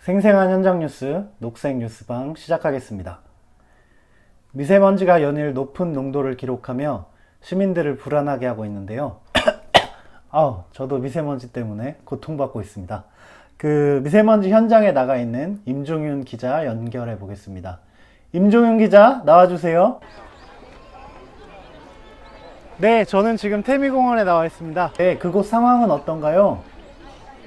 생생한 현장 뉴스 녹색 뉴스방 시작하겠습니다. 미세먼지가 연일 높은 농도를 기록하며 시민들을 불안하게 하고 있는데요. 아우, 저도 미세먼지 때문에 고통받고 있습니다. 그 미세먼지 현장에 나가 있는 임종윤 기자 연결해 보겠습니다. 임종윤 기자 나와주세요. 네, 저는 지금 태미공원에 나와 있습니다. 네, 그곳 상황은 어떤가요?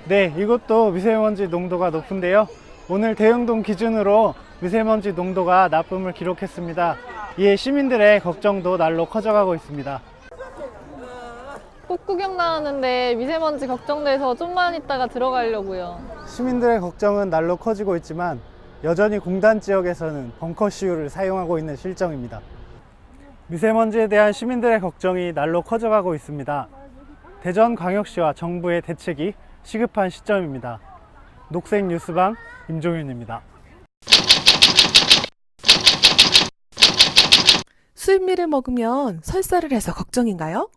네, 이곳도 미세먼지 농도가 높은데요. 오늘 대흥동 기준으로 미세먼지 농도가 나쁨을 기록했습니다. 이에 시민들의 걱정도 날로 커져가고 있습니다. 꽃 구경 나왔는데 미세먼지 걱정돼서 좀만 있다가 들어가려고요. 시민들의 걱정은 날로 커지고 있지만 여전히 공단 지역에서는 벙커 시유를 사용하고 있는 실정입니다. 미세먼지에 대한 시민들의 걱정이 날로 커져가고 있습니다. 대전광역시와 정부의 대책이 시급한 시점입니다. 녹색 뉴스방 임종윤입니다. 수입미를 먹으면 설사를 해서 걱정인가요?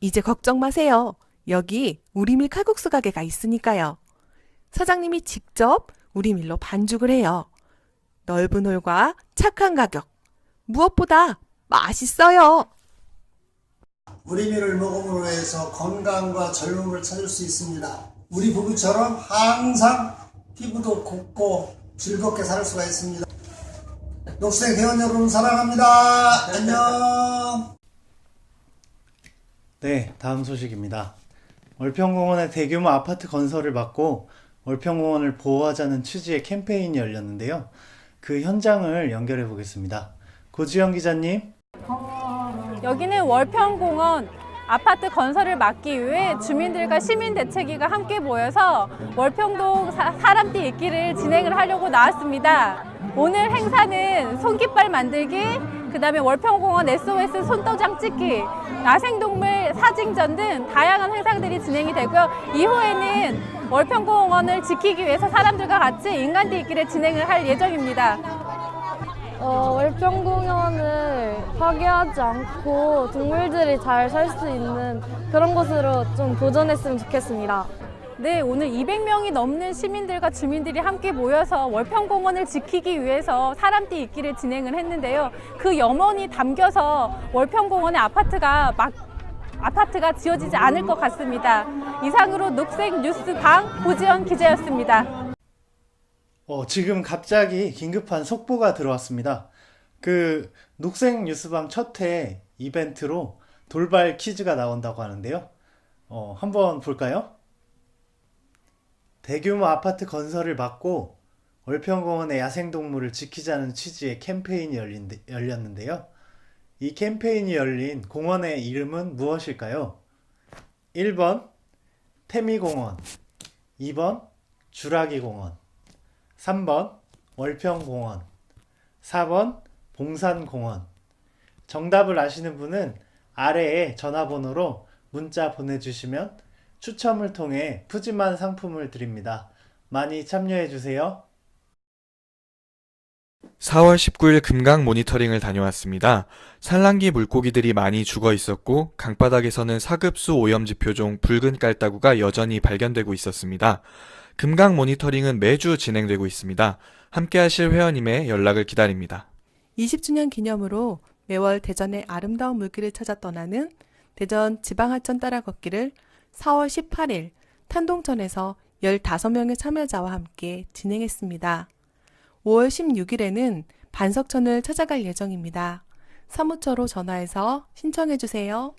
이제 걱정 마세요. 여기 우리밀 칼국수 가게가 있으니까요. 사장님이 직접 우리밀로 반죽을 해요. 넓은 홀과 착한 가격. 무엇보다 맛있어요. 우리밀을 먹음으로 해서 건강과 젊음을 찾을 수 있습니다. 우리 부부처럼 항상 피부도 곱고 즐겁게 살 수가 있습니다. 녹색 회원 여러분 사랑합니다. 안녕. 네, 다음 소식입니다. 월평공원의 대규모 아파트 건설을 막고 월평공원을 보호하자는 취지의 캠페인이 열렸는데요. 그 현장을 연결해 보겠습니다. 고지영 기자님. 여기는 월평공원 아파트 건설을 막기 위해 주민들과 시민대책위가 함께 모여서 월평동 사, 사람띠 읽기를 진행을 하려고 나왔습니다. 오늘 행사는 손깃발 만들기, 그 다음에 월평공원 SOS 손도장 찍기, 야생동물 사진전 등 다양한 행사들이 진행이 되고요. 이후에는 월평공원을 지키기 위해서 사람들과 같이 인간띠 읽기를 진행을 할 예정입니다. 어, 월평 공원을 파괴하지 않고 동물들이 잘 살 수 있는 그런 곳으로 좀 도전했으면 좋겠습니다. 네, 오늘 200명이 넘는 시민들과 주민들이 함께 모여서 월평공원을 지키기 위해서 사람띠 읽기를 진행을 했는데요. 그 염원이 담겨서 월평공원의 아파트가 막 아파트가 지어지지 않을 것 같습니다. 이상으로 녹색 뉴스 방 고지연 기자였습니다. 어, 지금 갑자기 긴급한 속보가 들어왔습니다. 그 녹색 뉴스방 첫회 이벤트로 돌발 퀴즈가 나온다고 하는데요. 어, 한번 볼까요? 대규모 아파트 건설을 막고 월평공원의 야생동물을 지키자는 취지의 캠페인이 열린, 열렸는데요. 이 캠페인이 열린 공원의 이름은 무엇일까요? 1번 태미공원, 2번 주라기공원, 3번 월평공원, 4번 봉산공원. 정답을 아시는 분은 아래에 전화번호로 문자 보내주시면 추첨을 통해 푸짐한 상품을 드립니다. 많이 참여해 주세요. 4월 19일 금강 모니터링을 다녀왔습니다. 산란기 물고기들이 많이 죽어 있었고 강바닥에서는 사급수 오염지표종 붉은 깔따구가 여전히 발견되고 있었습니다. 금강 모니터링은 매주 진행되고 있습니다. 함께 하실 회원님의 연락을 기다립니다. 20주년 기념으로 매월 대전의 아름다운 물길을 찾아 떠나는 대전 지방하천 따라 걷기를 4월 18일 탄동천에서 15명의 참여자와 함께 진행했습니다. 5월 16일에는 반석천을 찾아갈 예정입니다. 사무처로 전화해서 신청해 주세요.